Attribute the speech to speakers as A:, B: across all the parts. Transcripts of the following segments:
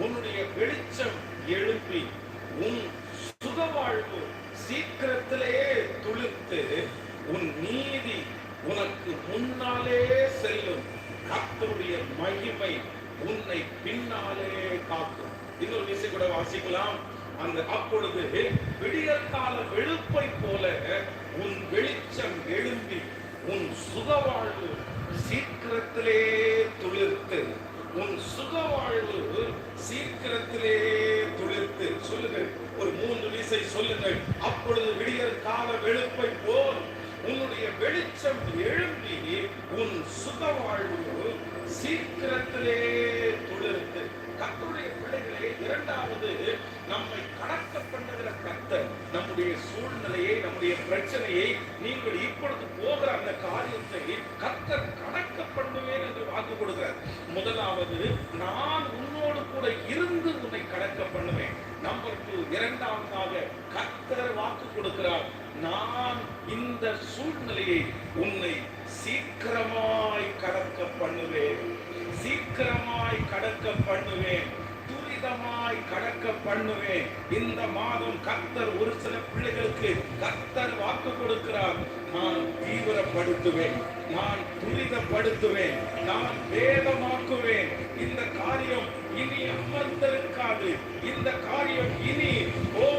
A: உன்னுடைய வெளிச்சம் எழுப்பி உன் சுக வாழ்வு சீக்கிரத்திலே துளிர்த்து உன் நீதி உனக்கு முன்னாலே செல்லும். கத்தருடைய மகிமை உன்னை பின்னாலே காக்கும். இன்னொரு விஷயம் கூட வாசிக்கலாம். அந்த அப்பொழுது விடியற்கால வெளுப்பை போல உன் வெளிச்சம் எழும்பி உன் சுகவாழ்வு சீக்கிரத்திலே துளிர்த்து உன் சுகவாழ்வு சீக்கிரத்திலே துளிர்த்து. சொல்லுங்கள். ஒரு மூன்று விசை சொல்லுங்கள். அப்பொழுது விடியற் கால வெளுப்பை போல் உன்னுடைய வெளிச்சம் எழும்பி உன் சுக வாழ்வு சீக்கிரத்திலே துளிர்த்து. கத்தருடைய பிள்ளைகளே இரண்டாவது நம்மை கடக்க பண்ணுகிற நம்முடைய சூழ்நிலையை நம்முடைய பிரச்சனையை நீங்கள் இப்பொழுது போகிற அந்த காரியத்தை கத்தர் கடக்க வாக்கு கொடுக்கிறார் முதலாவது நான் உன்னோடு கூட இருந்து உன்னை கடக்க பண்ணுவேன். நம்பர் டூ இரண்டாவதாக கர்த்தர் வாக்கு கொடுக்கிறார். நான் இந்த சூழ்நிலையை உன்னை சீக்கிரமாய் கடக்க பண்ணுவேன். சீக்கிரமாய் கடக்க பண்ணுவேன். துரிதமாய் கடக்க பண்ணுவேன். இந்த மாதம் கர்த்தர் ஒரு சில பிள்ளைகளுக்கு கர்த்தர் வாக்கு கொடுக்கிறார். நான் தீவிரப்படுத்துவேன். நான் துரிதப்படுத்துவேன். நான் வேதமாக்குவேன் இந்த காரியம் இனி அமர்ந்திருக்காது. இந்த காரியம் இனி ஓ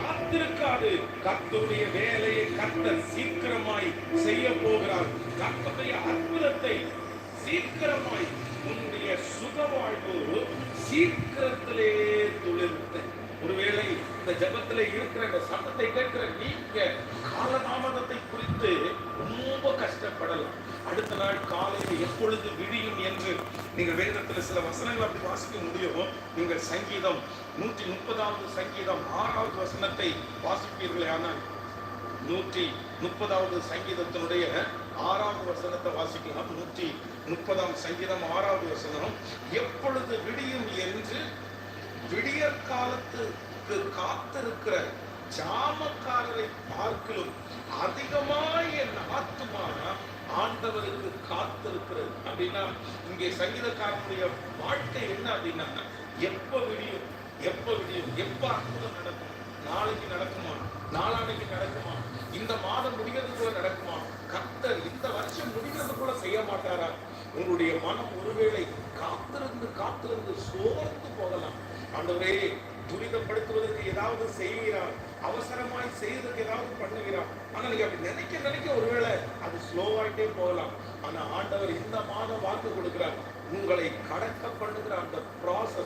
A: காத்திருக்காது. கர்த்தருடைய வேலையை கர்த்தர் சீக்கிரமாய் செய்ய போகிறார். கர்த்தருடைய அற்புதத்தை சீக்கிரமாய் உன்னுடைய சுகவாழ்வு சீக்கிரத்திலே துளிர்த்த. ஒருவேளை இந்த ஜபத்திலே இருக்கிற இந்த சத்தத்தை கேட்கிற நீங்க காலதாமதத்தை குறித்து ரொம்ப கஷ்டப்படலாம். அடுத்த நாள் காலையில் எப்பொழுது விடியும் என்று நீங்கள் வேதத்தில் சில வசனங்கள் அப்படி வாசிக்க முடியும்? நீங்கள் சங்கீதம் நூற்றி முப்பதாவது சங்கீதம் ஆறாவது வசனத்தை வாசிப்பீர்களே ஆனால் நூற்றி முப்பதாவது சங்கீதத்தினுடைய ஆறாவது வசனத்தை வாசிக்கலாம் நூற்றி முப்பதாம் சங்கீதம் ஆறாவது வசனம் எப்பொழுது விடியும் என்று விடியற் காலத்துக்கு காத்திருக்கிற ஜாமக்காரரை பார்க்கலும் அதிகமாய் என் ஆத்துமா ஆண்டவருக்கு காத்திருக்கிறது. அப்படின்னா இங்கே சங்கீதக்காரனுடைய வாழ்க்கை என்ன அப்படின்னா எப்ப விடியும் எப்ப விடியும் எப்ப அற்புதம் நடக்கும்? நாளைக்கு நடக்குமா? நாளானைக்கு நடக்குமா? இந்த மாதம் முடிகிறதுக்குள்ள நடக்குமா கர்த்தர் இந்த வருஷம் முடிகிறதுக்குள்ள செய்ய மாட்டாரா உங்களுடைய மனம் ஒருவேளை காத்திருந்து காத்திருந்து சோர்ந்து போகலாம். ஆண்டவரே துரிதப்படுத்துவதற்கு ஏதாவது செய்கிறார் அவசரமாய் செய்வதற்கு ஏதாவது பண்ணுகிறார் ஆனா நீங்க அப்படி நினைக்க நினைக்க ஒருவேளை அது ஸ்லோவாயிட்டே போகலாம். ஆனா ஆண்டவர் இந்த மாதம் வாக்கு கொடுக்கிறார். உங்களை கடக்க பண்ணுகிற அந்த ப்ராசஸ்